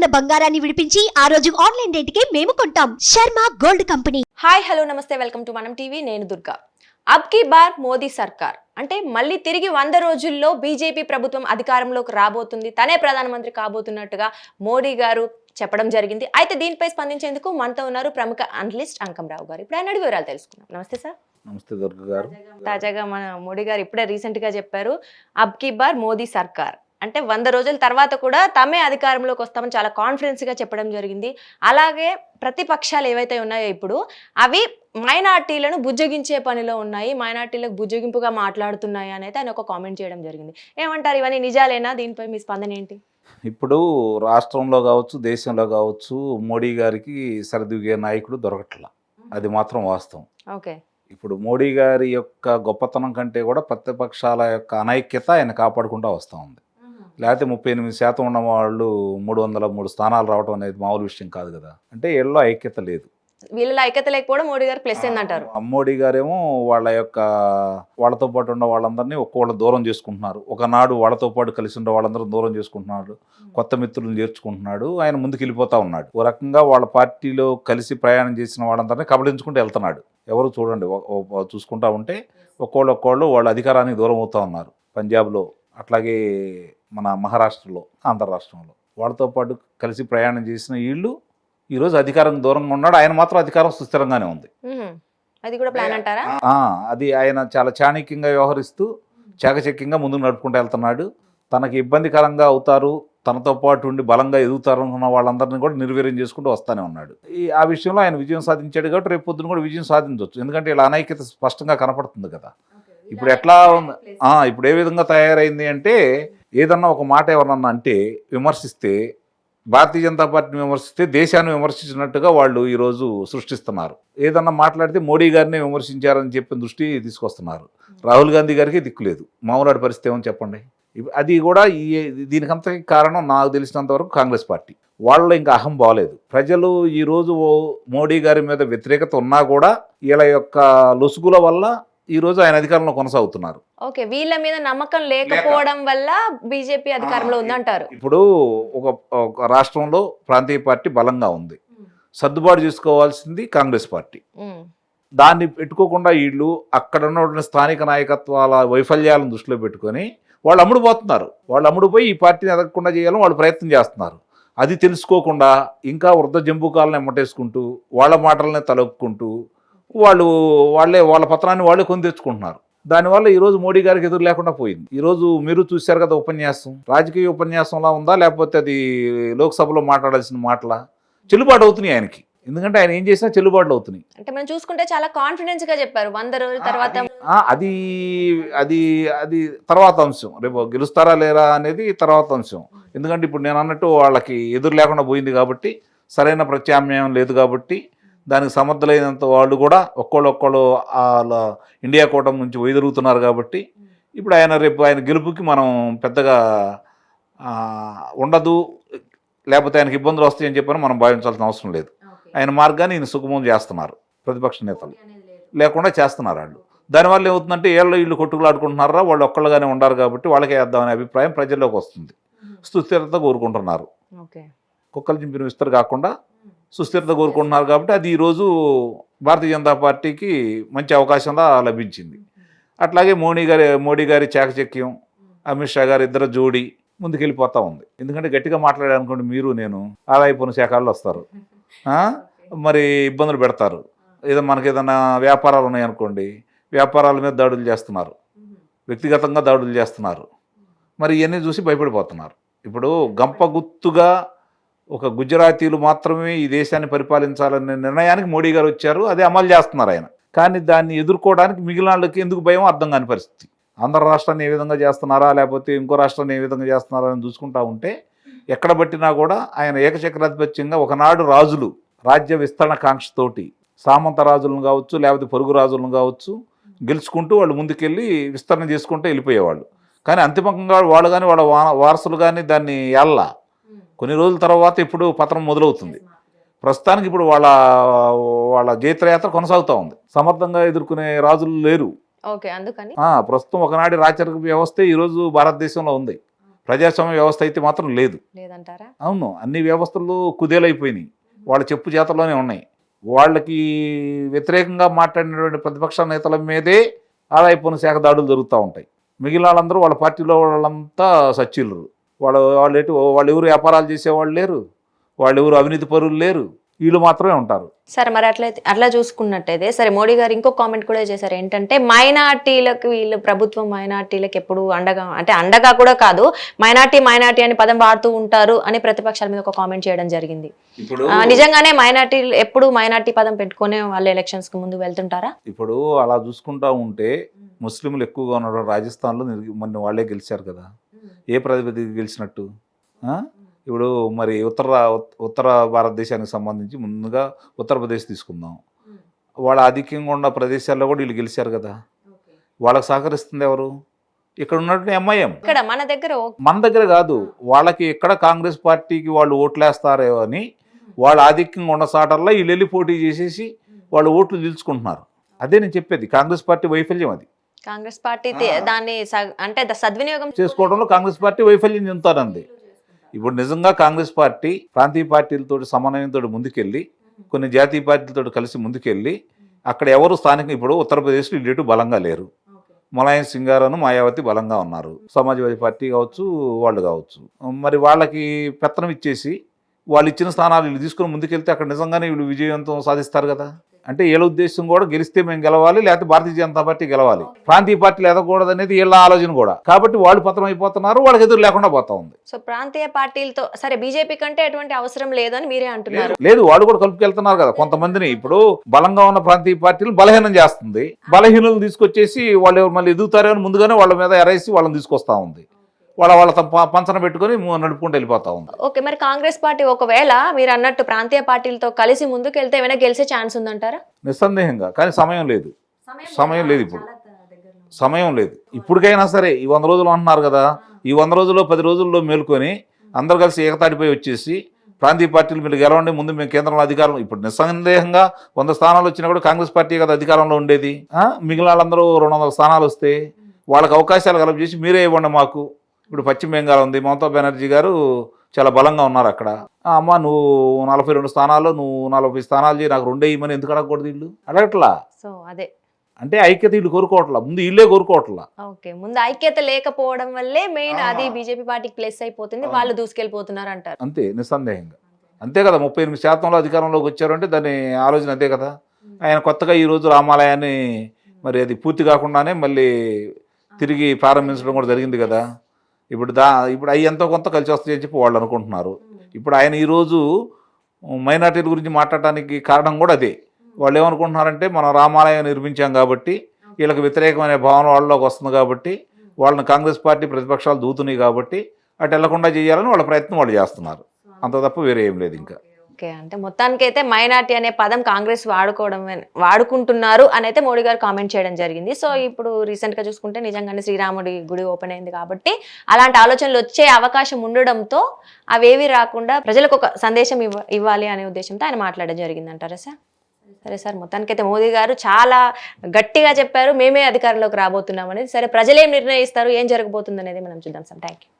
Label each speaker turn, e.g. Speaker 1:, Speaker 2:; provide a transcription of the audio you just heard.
Speaker 1: ఉన్న బంగారాన్ని విడిపించి ఆ రోజు ఆన్లైన్ రేటుకే మేము కొంటాం. Sharma gold company.
Speaker 2: Hi hello నమస్తే. Welcome to Manam TV. నేను దుర్గా. అబ్ కీ బార్ మోదీ సర్కార్. అంటే మళ్ళీ తిరిగి వంద రోజుల్లో బీజేపీ ప్రభుత్వం అధికారంలోకి రాబోతుంది. తనే ప్రధానమంత్రి కాబోతున్నట్టుగా మోడీ గారు చెప్పడం జరిగింది. అయితే దీనిపై స్పందించేందుకు మనతో ఉన్నారు ప్రముఖ అనలిస్ట్ అంకంరావు గారు. ఇప్పుడు ఆయన వివరాలు తెలుసుకుందాం. నమస్తే సార్.
Speaker 3: నమస్తే దుర్గ గారు.
Speaker 2: తాజాగా మన మోడీ గారు ఇప్పుడే రీసెంట్గా చెప్పారు అబ్ కీ బార్ మోదీ సర్కార్. అంటే వంద రోజుల తర్వాత కూడా తమే అధికారంలోకి వస్తామని చాలా కాన్ఫిడెన్స్గా చెప్పడం జరిగింది. అలాగే ప్రతిపక్షాలు ఏవైతే ఉన్నాయో ఇప్పుడు అవి మైనార్టీలను బుజ్జగించే పనిలో ఉన్నాయి. మైనార్టీలకు బుజ్జగింపుగా మాట్లాడుతున్నాయి అనేది ఆయన ఒక కామెంట్ చేయడం జరిగింది. ఏమంటారు? ఇవన్నీ నిజాలేనా? దీనిపై మీ స్పందన ఏంటి?
Speaker 3: ఇప్పుడు రాష్ట్రంలో కావచ్చు దేశంలో కావచ్చు మోడీ గారికి సరిదిగే నాయకుడు దొరకట్ల. అది మాత్రం వాస్తవం.
Speaker 2: ఓకే.
Speaker 3: ఇప్పుడు మోడీ గారి యొక్క గొప్పతనం కంటే కూడా ప్రతిపక్షాల యొక్క అనైక్యత ఆయన కాపాడుకుంటూ వస్తూ ఉంది. లేకపోతే ముప్పై ఎనిమిది శాతం ఉన్న వాళ్ళు మూడు వందల మూడు స్థానాలు రావడం అనేది మామూలు విషయం కాదు కదా. అంటే వీళ్ళలో ఐక్యత లేదు.
Speaker 2: వీళ్ళలో ఐక్యత లేకపోవడం మోడీ గారు ప్లస్ ఏందంటారు
Speaker 3: ఆ మోడీ గారేమో వాళ్ళ యొక్క వాళ్ళతో పాటు ఉన్న వాళ్ళందరినీ ఒక్కోళ్ళ దూరం చేసుకుంటున్నారు. ఒకనాడు వాళ్ళతో పాటు కలిసి ఉన్న వాళ్ళందరూ దూరం చేసుకుంటున్నాడు. కొత్త మిత్రులను చేర్చుకుంటున్నాడు. ఆయన ముందుకు వెళ్ళిపోతా ఉన్నాడు. ఓ రకంగా వాళ్ళ పార్టీలో కలిసి ప్రయాణం చేసిన వాళ్ళందరినీ కబళించుకుంటూ వెళ్తున్నాడు. ఎవరు చూడండి చూసుకుంటా ఉంటే ఒక్కోళ్ళు ఒక్కోళ్ళు వాళ్ళ అధికారానికి దూరం అవుతా ఉన్నారు. పంజాబ్లో అట్లాగే మన మహారాష్ట్రలో ఆంధ్ర రాష్ట్రంలో వాళ్ళతో పాటు కలిసి ప్రయాణం చేసిన వీళ్ళు ఈరోజు అధికారం దూరంగా ఉన్నాడు. ఆయన మాత్రం అధికారం సుస్థిరంగానే ఉంది.
Speaker 2: అది కూడా ప్లాన్ అంటారా?
Speaker 3: అది ఆయన చాలా చాణక్యంగా వ్యవహరిస్తూ చాకచక్యంగా ముందుకు నడుపుకుంటూ వెళ్తున్నాడు. తనకి ఇబ్బందికరంగా అవుతారు. తనతో పాటు ఉండి బలంగా ఎదుగుతారు అనుకున్న వాళ్ళందరినీ కూడా నిర్వీర్యం చేసుకుంటూ వస్తానే ఉన్నాడు. ఈ ఆ విషయంలో ఆయన విజయం సాధించాడు కాబట్టి రేపు పొద్దున కూడా విజయం సాధించవచ్చు ఎందుకంటే ఇలా అనైక్యత స్పష్టంగా కనపడుతుంది కదా. ఇప్పుడు ఎట్లా ఉంది? ఆ, ఇప్పుడు ఏ విధంగా తయారైంది అంటే ఏదన్నా ఒక మాట ఎవరన్నా అంటే విమర్శిస్తే భారతీయ జనతా పార్టీని విమర్శిస్తే దేశాన్ని విమర్శించినట్టుగా వాళ్ళు ఈరోజు సృష్టిస్తున్నారు. ఏదన్నా మాట్లాడితే మోడీ గారిని విమర్శించారని చెప్పిన దృష్టి తీసుకొస్తున్నారు. రాహుల్ గాంధీ గారికి దిక్కులేదు మామూలాడి పరిస్థితి ఏమని చెప్పండి? అది కూడా ఈ దీనికంత కారణం నాకు తెలిసినంత వరకు కాంగ్రెస్ పార్టీ. వాళ్ళలో ఇంకా అహం బాగలేదు ప్రజలు ఈరోజు మోడీ గారి మీద వ్యతిరేకత ఉన్నా కూడా వీళ్ళ యొక్క లొసుగుల వల్ల ఈరోజు ఆయన అధికారంలో కొనసాగుతున్నారు.
Speaker 2: ఓకే వీళ్ళ మీద నమ్మకం లేకపోవడం వల్ల బీజేపీ అధికారంలో ఉందంటారు.
Speaker 3: ఇప్పుడు ఒక ఒక రాష్ట్రంలో ప్రాంతీయ పార్టీ బలంగా ఉంది. సర్దుబాటు చేసుకోవాల్సింది కాంగ్రెస్ పార్టీ. దాన్ని పెట్టుకోకుండా వీళ్ళు అక్కడ ఉన్నటువంటి స్థానిక నాయకత్వాల వైఫల్యాలను దృష్టిలో పెట్టుకొని వాళ్ళు అమ్ముడుపోతున్నారు వాళ్ళు అమ్ముడుపోయి ఈ పార్టీని ఎదగకుండా చేయాలని వాళ్ళు ప్రయత్నం చేస్తున్నారు. అది తెలుసుకోకుండా ఇంకా వృద్ధ జంబుకాలను ఎమ్మటేసుకుంటూ వాళ్ళ మాటలనే తలొక్కుంటూ వాళ్ళు వాళ్ళే వాళ్ళ పత్రాన్ని వాళ్ళే కొని తెచ్చుకుంటున్నారు. దానివల్ల ఈరోజు మోడీ గారికి ఎదురు లేకుండా పోయింది. ఈరోజు మీరు చూశారు కదా ఉపన్యాసం. రాజకీయ ఉపన్యాసంలా ఉందా? లేకపోతే అది లోక్సభలో మాట్లాడాల్సిన మాటలా? చెల్లుబాటు అవుతున్నాయి ఆయనకి. ఎందుకంటే ఆయన ఏం చేసినా చెల్లుబాట్లు అవుతున్నాయి.
Speaker 2: అంటే మనం చూసుకుంటే చాలా కాన్ఫిడెన్స్గా చెప్పారు. వంద రోజుల తర్వాత
Speaker 3: అది అది అది తర్వాత అంశం. రేపు గెలుస్తారా లేరా అనేది తర్వాత అంశం. ఎందుకంటే ఇప్పుడు నేను అన్నట్టు వాళ్ళకి ఎదురు లేకుండా పోయింది కాబట్టి సరైన ప్రత్యామ్నాయం లేదు కాబట్టి దానికి సమర్థులైనంత వాళ్ళు కూడా ఒక్కోళ్ళు ఒక్కోళ్ళు వాళ్ళ ఇండియా కూటమి నుంచి వైదొరుగుతున్నారు కాబట్టి ఇప్పుడు ఆయన రేపు ఆయన గెలుపుకి మనం పెద్దగా ఆ, ఉండదు. లేకపోతే ఆయనకి ఇబ్బందులు వస్తాయని చెప్పని మనం భావించాల్సిన అవసరం లేదు. ఆయన మార్గాన్ని ఈయన సుగమం చేస్తున్నారు. ప్రతిపక్ష నేతలు. లేకుండా చేస్తున్నారు వాళ్ళు. దానివల్ల ఏమవుతుందంటే ఏళ్ళు ఇళ్ళు కొట్టుకులాడుకుంటున్నారా? వాళ్ళు ఒక్కళ్ళుగానే ఉండారు కాబట్టి వాళ్ళకే వేద్దామనే అభిప్రాయం ప్రజల్లోకి వస్తుంది. సుస్థిరత కోరుకుంటున్నారు.
Speaker 2: ఓకే.
Speaker 3: కుక్కలు చింపిన విస్తరు కాకుండా సుస్థిరత కోరుకుంటున్నారు కాబట్టి అది ఈరోజు భారతీయ జనతా పార్టీకి మంచి అవకాశంలా లభించింది. అట్లాగే మోడీ గారి మోడీ గారి చాకచక్యం అమిత్ షా గారి ఇద్దరు జోడీ ముందుకెళ్ళిపోతూ ఉంది. ఎందుకంటే గట్టిగా మాట్లాడారనుకోండి మీరు నేను ఆదాయ పన్ను శాఖల్లో వస్తారు. మరి ఇబ్బందులు పెడతారు. ఏదో మనకి ఏదైనా వ్యాపారాలు ఉన్నాయనుకోండి వ్యాపారాల మీద దాడులు చేస్తున్నారు. వ్యక్తిగతంగా దాడులు చేస్తున్నారు. మరి ఇవన్నీ చూసి భయపడిపోతున్నారు. ఇప్పుడు గంప గుత్తుగా ఒక గుజరాతీలు మాత్రమే ఈ దేశాన్ని పరిపాలించాలనే నిర్ణయానికి మోడీ గారు వచ్చారు. అదే అమలు చేస్తున్నారు ఆయన. కానీ దాన్ని ఎదుర్కోవడానికి మిగిలిన వాళ్ళకి ఎందుకు భయం? అర్థం కాని పరిస్థితి. ఆంధ్ర రాష్ట్రాన్ని ఏ విధంగా చేస్తున్నారా? లేకపోతే ఇంకో రాష్ట్రాన్ని ఏ విధంగా చేస్తున్నారా అని చూసుకుంటా ఉంటే ఎక్కడ పట్టినా కూడా ఆయన ఏకచక్రాధిపత్యంగా ఒకనాడు రాజులు రాజ్య విస్తరణ కాంక్షతోటి సామంత రాజులను కావచ్చు లేకపోతే పొరుగు రాజులను కావచ్చు గెలుచుకుంటూ వాళ్ళు ముందుకెళ్ళి విస్తరణ చేసుకుంటూ వెళ్ళిపోయేవాళ్ళు. కానీ అంతిమంగా వాళ్ళు కానీ వాళ్ళ వా- వారసులు కానీ దాన్ని ఎల్లా కొన్ని రోజుల తర్వాత ఇప్పుడు పతనం మొదలవుతుంది. ప్రస్తుతానికి ఇప్పుడు వాళ్ళ వాళ్ళ జైత్రయాత్ర కొనసాగుతూ ఉంది. సమర్థంగా ఎదుర్కొనే రాజులు లేరు. ప్రస్తుతం ఒకనాటి రాచరిక వ్యవస్థ ఈరోజు భారతదేశంలో ఉంది. ప్రజాస్వామ్య వ్యవస్థ అయితే మాత్రం లేదు. అవును అన్ని వ్యవస్థలు కుదేలైపోయినాయి. వాళ్ళ చెప్పు చేతల్లోనే ఉన్నాయి. వాళ్ళకి వ్యతిరేకంగా మాట్లాడినటువంటి ప్రతిపక్ష నేతల మీదే ఆదాయ పన్ను శాఖ దాడులు జరుగుతూ ఉంటాయి. మిగిలిన వాళ్ళందరూ వాళ్ళ పార్టీలో వాళ్ళంతా సచ్చిల్లరు వాళ్ళు వాళ్ళు ఎటు వాళ్ళు ఎవరు వ్యాపారాలు చేసేవాళ్ళు లేరు. వాళ్ళు ఎవరు అవినీతి పరులు లేరు. వీళ్ళు మాత్రమే ఉంటారు.
Speaker 2: సరే మరి అట్లయితే అట్లా చూసుకున్నట్టయితే సరే మోడీ గారు ఇంకో కామెంట్ కూడా చేశారు. ఏంటంటే మైనార్టీలకు వీళ్ళు ప్రభుత్వం మైనార్టీలకు ఎప్పుడు అండగా అంటే అండగా కూడా కాదు. మైనార్టీ మైనార్టీ అని పదం వాడుతూ ఉంటారు అని ప్రతిపక్షాల మీద ఒక కామెంట్ చేయడం జరిగింది.
Speaker 3: ఇప్పుడు
Speaker 2: నిజంగానే మైనార్టీ ఎప్పుడు మైనార్టీ పదం పెట్టుకునే వాళ్ళు ఎలక్షన్స్కి ముందు వెళ్తుంటారా?
Speaker 3: ఇప్పుడు అలా చూసుకుంటా ఉంటే ముస్లింలు ఎక్కువగా ఉన్న రాజస్థాన్లో నిర్- మొన్న వాళ్ళే గెలిచారు కదా. ఏ ప్రాతిపదిక గెలిచినట్టు? ఇప్పుడు మరి ఉత్తర ఉత్తర భారతదేశానికి సంబంధించి ముందుగా ఉత్తరప్రదేశ్ తీసుకుందాం. వాళ్ళ ఆధిక్యంగా ఉన్న ప్రదేశాల్లో కూడా వీళ్ళు గెలిచారు కదా. వాళ్ళకి సహకరిస్తుంది ఎవరు? ఇక్కడ ఉన్నట్టు ఎంఐఎం.
Speaker 2: మన దగ్గర
Speaker 3: మన దగ్గర కాదు. వాళ్ళకి ఎక్కడ కాంగ్రెస్ పార్టీకి వాళ్ళు ఓట్లేస్తారో అని వాళ్ళ ఆధిక్యంగా ఉన్న సాటర్లో వీళ్ళు వెళ్ళి పోటీ చేసేసి వాళ్ళు ఓట్లు నిలుచుకుంటున్నారు. అదే నేను చెప్పేది. కాంగ్రెస్ పార్టీ వైఫల్యం అది.
Speaker 2: కాంగ్రెస్ పార్టీ దాన్ని అంటే సద్వినియోగం
Speaker 3: చేసుకోవడంలో కాంగ్రెస్ పార్టీ వైఫల్యం చెందుతారంది ఇప్పుడు నిజంగా కాంగ్రెస్ పార్టీ ప్రాంతీయ పార్టీలతో సమన్వయంతో ముందుకెళ్ళి కొన్ని జాతీయ పార్టీలతో కలిసి ముందుకెళ్ళి అక్కడ ఎవరు స్థానిక ఇప్పుడు ఉత్తరప్రదేశ్లో ఇటు బలంగా లేరు. ములాయం సింగ్ గారు మాయావతి బలంగా ఉన్నారు. సమాజ్వాదీ పార్టీ కావచ్చు వాళ్ళు కావచ్చు. మరి వాళ్ళకి పెత్తనం ఇచ్చేసి వాళ్ళు ఇచ్చిన స్థానాలు వీళ్ళు తీసుకుని ముందుకెళ్తే అక్కడ నిజంగానే వీళ్ళు విజయవంతం సాధిస్తారు కదా. అంటే వీళ్ళ ఉద్దేశం కూడా గెలిస్తే మేము గెలవాలి లేకపోతే భారతీయ జనతా పార్టీ గెలవాలి. ప్రాంతీయ పార్టీలు ఎదగకూడదు అనేది వీళ్ళ ఆలోచన కూడా. కాబట్టి వాళ్ళు పతనం అయిపోతున్నారు వాళ్ళకి ఎదురు లేకుండా పోతా ఉంది.
Speaker 2: సో ప్రాంతీయ పార్టీలతో సరే బీజేపీ కంటే ఎటువంటి అవసరం లేదని మీరే అంటున్నారు.
Speaker 3: లేదు వాళ్ళు కూడా కలుపుకెళ్తున్నారు కదా. కొంతమందిని ఇప్పుడు బలంగా ఉన్న ప్రాంతీయ పార్టీలు బలహీనం చేస్తుంది. బలహీనులను తీసుకొచ్చేసి వాళ్ళు మళ్ళీ ఎదుగుతారో అని ముందుగానే వాళ్ళ మీద ఎరేసి వాళ్ళని తీసుకొస్తా ఉంది. వాళ్ళ వాళ్ళ పంచన పెట్టుకొని ము- నడుపుకుంటూ వెళ్ళిపోతా ఉంది.
Speaker 2: ఓకే మరి కాంగ్రెస్ పార్టీ ఒకవేళ మీరు అన్నట్టు ప్రాంతీయ పార్టీలతో కలిసి ముందుకు వెళ్తే ఏమైనా గెలిచే ఛాన్స్ ఉందంటారా?
Speaker 3: నిస్సందేహంగా కానీ సమయం లేదు. సమయం లేదు? ఇప్పుడు. సమయం లేదు. ఇప్పటికైనా సరే ఈ వంద రోజులు అంటున్నారు కదా ఈ వంద రోజుల్లో పది రోజుల్లో మేల్కొని అందరు కలిసి ఏకతాటిపై వచ్చేసి ప్రాంతీయ పార్టీలు మీరు గెలవండి ముందు మేము కేంద్రంలో అధికారం ఇప్పుడు నిస్సందేహంగా వంద స్థానాలు వచ్చినా కూడా కాంగ్రెస్ పార్టీ కదా అధికారంలో ఉండేది. ఆ? మిగిలిన వాళ్ళందరూ రెండు వందల స్థానాలు వస్తే వాళ్ళకి అవకాశాలు కలప చేసి మీరే ఇవ్వండి మాకు. ఇప్పుడు పశ్చిమ బెంగాల్ ఉంది. మమతా బెనర్జీ గారు చాలా బలంగా ఉన్నారు అక్కడ. అమ్మ నువ్వు నలభై రెండు స్థానాలు నువ్వు నలభై స్థానాలు చేయి నాకు రెండే ఇవ్వమని ఎందుకు అడగకూడదు వీళ్ళు? అడగట్లా?
Speaker 2: సో అదే.
Speaker 3: అంటే ఐక్యత వీళ్ళు కోరుకోవట్లా? ముందు వీళ్ళే కోరుకోవట్లా?
Speaker 2: ఓకే. ముందు ఐక్యత లేకపోవడం వల్లే మెయిన్. అది బీజేపీ పార్టీకి ప్లస్ అయిపోతుంది. వాళ్ళు దూసుకెళ్ళిపోతున్నారు అంటారు.
Speaker 3: అంతే నిస్సందేహంగా. అంతే కదా ముప్పై ఎనిమిది శాతంలో అధికారంలోకి వచ్చారంటే దాని ఆలోచన అదే కదా. ఆయన కొత్తగా ఈరోజు రామాలయాన్ని మరి అది పూర్తి కాకుండానే మళ్ళీ తిరిగి ప్రారంభించడం కూడా జరిగింది కదా. ఇప్పుడు దా ఇప్పుడు అవి ఎంతో కొంత కలిసి వస్తాయని చెప్పి వాళ్ళు అనుకుంటున్నారు. ఇప్పుడు ఆయన ఈరోజు మైనార్టీల గురించి మాట్లాడటానికి కారణం కూడా అదే. వాళ్ళు ఏమనుకుంటున్నారంటే మనం రామాలయం నిర్మించాం కాబట్టి వీళ్ళకి వ్యతిరేకమైన భావన వాళ్ళలోకి వస్తుంది కాబట్టి వాళ్ళని కాంగ్రెస్ పార్టీ ప్రతిపక్షాలు దూతున్నాయి కాబట్టి అటు వెళ్ళకుండా చేయాలని వాళ్ళ ప్రయత్నం వాళ్ళు చేస్తున్నారు. అంత తప్ప వేరే ఏం లేదు ఇంకా.
Speaker 2: ఓకే. అంటే మొత్తానికి అయితే మైనార్టీ అనే పదం కాంగ్రెస్ వాడుకోవడం వాడుకుంటున్నారు అని అయితే మోడీ గారు కామెంట్ చేయడం జరిగింది. సో ఇప్పుడు రీసెంట్గా చూసుకుంటే నిజంగానే శ్రీరాముడి గుడి ఓపెన్ అయింది కాబట్టి అలాంటి ఆలోచనలు వచ్చే అవకాశం ఉండడంతో అవేవి రాకుండా ప్రజలకు ఒక సందేశం ఇవ్వ ఇవ్వాలి అనే ఉద్దేశంతో ఆయన మాట్లాడడం జరిగింది అంటారా సార్? సరే సార్ మొత్తానికైతే మోదీ గారు చాలా గట్టిగా చెప్పారు. మేమే అధికారంలోకి రాబోతున్నాం అనేది సరే ప్రజలేం నిర్ణయిస్తారు? ఏం జరగబోతుంది అనేది మనం చూద్దాం సార్. Thank you